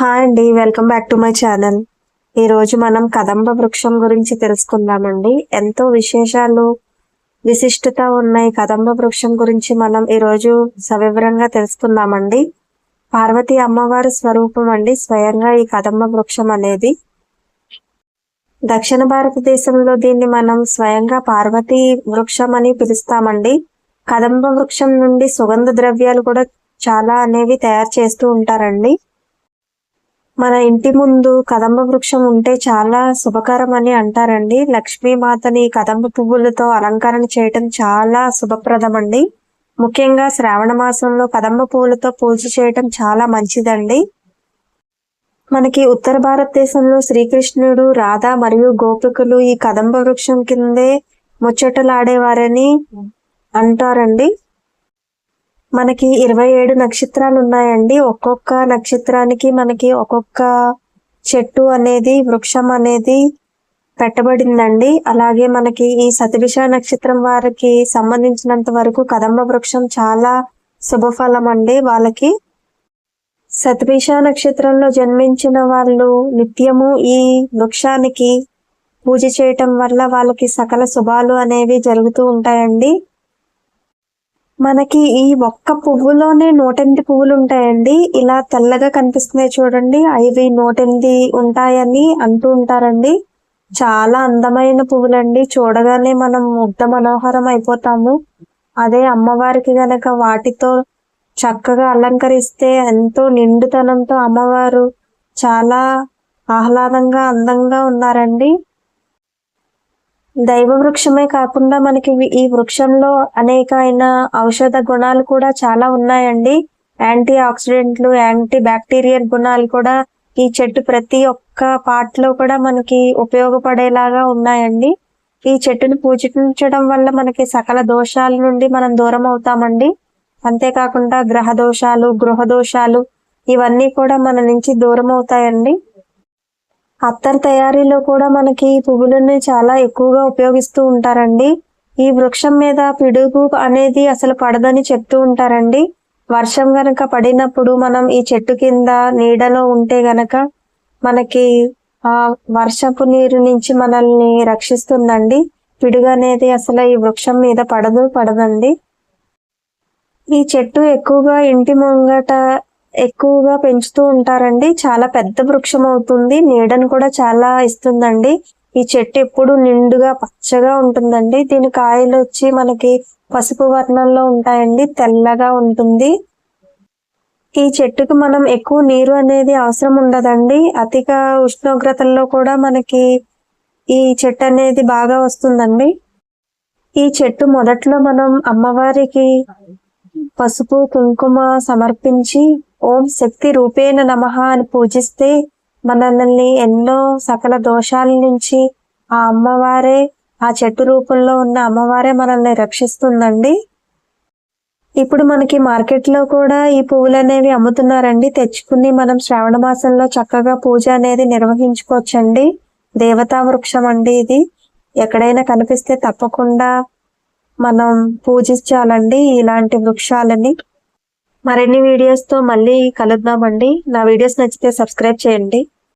Hi అండి welcome back to my channel. ఈ రోజు మనం కదంబ వృక్షం గురించి తెలుసుకుందామండి. ఎంతో విశేషాలు విశిష్టత ఉన్న ఈ కదంబ వృక్షం గురించి మనం ఈ రోజు సవివరంగా తెలుసుకుందామండి. పార్వతి అమ్మవారి స్వరూపం అండి స్వయంగా ఈ కదంబ వృక్షం అనేది. దక్షిణ భారతదేశంలో దీన్ని మనం స్వయంగా పార్వతీ వృక్షం అని పిలుస్తామండి. కదంబ వృక్షం నుండి సుగంధ ద్రవ్యాలు కూడా చాలా అనేవి తయారు చేస్తూ ఉంటారండి. మన ఇంటి ముందు కదంబ వృక్షం ఉంటే చాలా శుభకరం అని అంటారండి. లక్ష్మీమాతని కదంబ పువ్వులతో అలంకరణ చేయటం చాలా శుభప్రదం అండి ముఖ్యంగా శ్రావణ మాసంలో కదంబ పువ్వులతో పూజ చేయటం చాలా మంచిదండి. మనకి ఉత్తర భారతదేశంలో శ్రీకృష్ణుడు రాధ మరియు గోపికలు ఈ కదంబ వృక్షం కిందే ముచ్చటలాడేవారని అంటారండి. మనకి ఇరవై ఏడు నక్షత్రాలు ఉన్నాయండి ఒక్కొక్క నక్షత్రానికి మనకి ఒక్కొక్క చెట్టు అనేది వృక్షం అనేది పెట్టబడిందండి. అలాగే మనకి ఈ సతవిష నక్షత్రం వారికి సంబంధించినంత వరకు కదంబ వృక్షం చాలా శుభఫలం అండి వాళ్ళకి సతవిష నక్షత్రంలో జన్మించిన వాళ్ళు నిత్యము ఈ వృక్షానికి పూజ చేయటం వల్ల వాళ్ళకి సకల శుభాలు అనేవి జరుగుతూ ఉంటాయండి. మనకి ఈ ఒక్క పువ్వులోనే నూటెనిమిది పువ్వులు ఉంటాయండి ఇలా తెల్లగా కనిపిస్తున్నాయి చూడండి. అవి నూటెనిమిది ఉంటాయని అంటూ ఉంటారండి. చాలా అందమైన పువ్వులండి. చూడగానే మనం ముగ్ధ మనోహరం అయిపోతాము. అదే అమ్మవారికి గనక వాటితో చక్కగా అలంకరిస్తే ఎంతో నిండుతనంతో అమ్మవారు చాలా ఆహ్లాదంగా అందంగా ఉన్నారండి. దైవ వృక్షమే కాకుండా మనకి ఈ వృక్షంలో అనేకమైన ఔషధ గుణాలు కూడా చాలా ఉన్నాయండి. యాంటీ ఆక్సిడెంట్లు యాంటీ బ్యాక్టీరియల్ గుణాలు కూడా ఈ చెట్టు ప్రతి ఒక్క పార్ట్లో కూడా మనకి ఉపయోగపడేలాగా ఉన్నాయండి. ఈ చెట్టును పూజించడం వల్ల మనకి సకల దోషాల నుండి మనం దూరం అవుతామండి. అంతేకాకుండా గ్రహ దోషాలు గృహ దోషాలు ఇవన్నీ కూడా మన నుంచి దూరం అవుతాయండి. అత్తర్ తయారీలో కూడా మనకి పువ్వులని చాలా ఎక్కువగా ఉపయోగిస్తూ ఉంటారండి. ఈ వృక్షం మీద పిడుగు అనేది అసలు పడదని చెప్తూ ఉంటారండి. వర్షం గనక పడినప్పుడు మనం ఈ చెట్టు కింద నీడలో ఉంటే గనక మనకి ఆ వర్షపు నీరు నుంచి మనల్ని రక్షిస్తుందండి. పిడుగు అనేది అసలు ఈ వృక్షం మీద పడదు పడదండి. ఈ చెట్టు ఎక్కువగా ఇంటి ముంగట ఎక్కువగా పెంచుతూ ఉంటారండి. చాలా పెద్ద వృక్షం అవుతుంది. నీడను కూడా చాలా ఇస్తుందండి. ఈ చెట్టు ఎప్పుడు నిండుగా పచ్చగా ఉంటుందండి. దీని కాయలు వచ్చి మనకి పసుపు వర్ణంలో ఉంటాయండి. తెల్లగా ఉంటుంది. ఈ చెట్టుకు మనం ఎక్కువ నీరు అనేది అవసరం ఉండదండి. అధిక ఉష్ణోగ్రతల్లో కూడా మనకి ఈ చెట్టు అనేది బాగా వస్తుందండి. ఈ చెట్టు మొదట్లో మనం అమ్మవారికి పసుపు కుంకుమ సమర్పించి ఓం శక్తి రూపేణ నమ అని పూజిస్తే మనల్ని ఎన్నో సకల దోషాల నుంచి ఆ అమ్మవారే ఆ చెట్టు రూపంలో ఉన్న అమ్మవారే మనల్ని రక్షిస్తుందండి. ఇప్పుడు మనకి మార్కెట్లో కూడా ఈ పువ్వులు అనేవి అమ్ముతున్నారండి. తెచ్చుకుని మనం శ్రావణ మాసంలో చక్కగా పూజ అనేది నిర్వహించుకోవచ్చండి. దేవతా వృక్షం అండి ఇది. ఎక్కడైనా కనిపిస్తే తప్పకుండా మనం పూజించాలండి ఇలాంటి వృక్షాలని. మరిన్ని వీడియోస్తో మళ్ళీ కలుద్దామండి. నా వీడియోస్ నచ్చితే సబ్స్క్రైబ్ చేయండి.